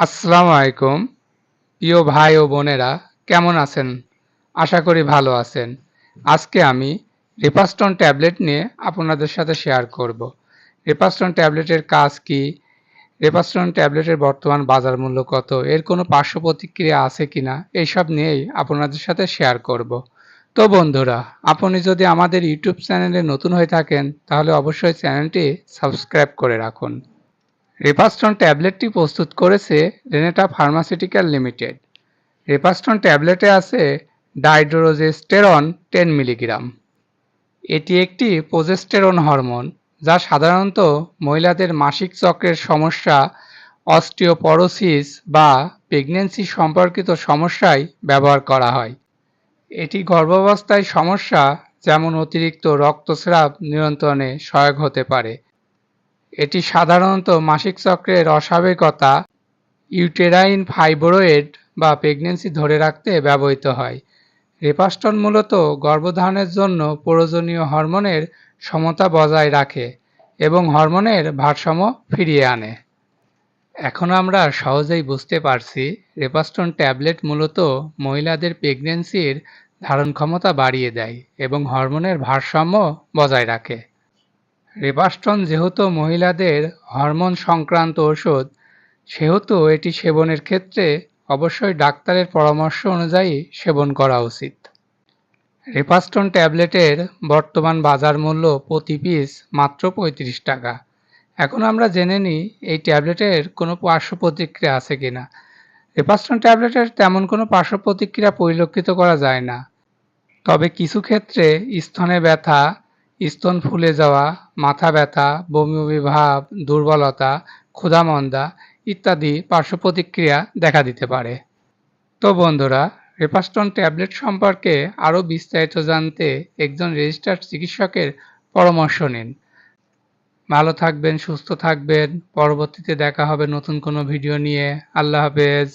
আসসালামু আলাইকুম। প্রিয় ভাই ও বোনেরা, কেমন আছেন? আশা করি ভালো আছেন। আজকে আমি রিপাস্টন ট্যাবলেট নিয়ে আপনাদের সাথে শেয়ার করব। রিপাস্টন ট্যাবলেটের কাজ কি? রিপাস্টন ট্যাবলেটের বর্তমান বাজার মূল্য কত? এর কোনো পার্শ্ব প্রতিক্রিয়া আছে কিনা? এইসব নিয়েই আপনাদের সাথে শেয়ার করব। তো বন্ধুরা, আপনি যদি আমাদের ইউটিউব চ্যানেলে নতুন হয়ে থাকেন, তাহলে অবশ্যই চ্যানেলটি সাবস্ক্রাইব করে রাখুন। রেপাস্টন ট্যাবলেটটি প্রস্তুত করেছে রেনেটা ফার্মাসিউটিক্যাল লিমিটেড। রেপাস্টন ট্যাবলেটে আছে ডাইড্রোজেস্টেরন টেন মিলিগ্রাম। এটি একটি প্রোজেস্টেরন হরমোন, যা সাধারণত মহিলাদের মাসিক চক্রের সমস্যা, অস্টিওপরোসিস বা প্রেগনেন্সি সম্পর্কিত সমস্যায় ব্যবহার করা হয়। এটি গর্ভাবস্থায় সমস্যা, যেমন অতিরিক্ত রক্তস্রাব নিয়ন্ত্রণে সহায়ক হতে পারে। এটি সাধারণত মাসিক চক্রের অস্বাভাবিকতা, ইউটেরাইন ফাইব্রয়েড বা প্রেগনেন্সি ধরে রাখতে ব্যবহৃত হয়। রেপাস্টন মূলত গর্ভধারণের জন্য প্রয়োজনীয় হরমোনের সমতা বজায় রাখে এবং হরমোনের ভারসাম্য ফিরিয়ে আনে। এখন আমরা সহজেই বুঝতে পারছি, রেপাস্টন ট্যাবলেট মূলত মহিলাদের প্রেগনেন্সির ধারণ ক্ষমতা বাড়িয়ে দেয় এবং হরমোনের ভারসাম্য বজায় রাখে। রেপাস্টন যেহেতু মহিলাদের হরমোন সংক্রান্ত ওষুধ, সেহেতু এটি সেবনের ক্ষেত্রে অবশ্যই ডাক্তারের পরামর্শ অনুযায়ী সেবন করা উচিত। রেপাস্টন ট্যাবলেটের বর্তমান বাজার মূল্য প্রতি পিস মাত্র পঁয়ত্রিশ টাকা। এখন আমরা জেনে নিই, এই ট্যাবলেটের কোনো পার্শ্ব প্রতিক্রিয়া আছে কি না রেপাস্টন ট্যাবলেটের তেমন কোনো পার্শ্ব প্রতিক্রিয়া পরিলক্ষিত করা যায় না। তবে কিছু ক্ষেত্রে স্তনে ব্যথা স্তন ফুলে যাওয়া, মাথা ব্যথা, বমি বমি ভাব, দুর্বলতা, ক্ষুধামন্দা ইত্যাদি পার্শ্ব প্রতিক্রিয়া দেখা দিতে পারে। তো বন্ধুরা, রেপাস্টন ট্যাবলেট সম্পর্কে আরও বিস্তারিত জানতে একজন রেজিস্টার্ড চিকিৎসকের পরামর্শ নিন। ভালো থাকবেন, সুস্থ থাকবেন। পরবর্তীতে দেখা হবে নতুন কোনো ভিডিও নিয়ে। আল্লাহ হাফেজ।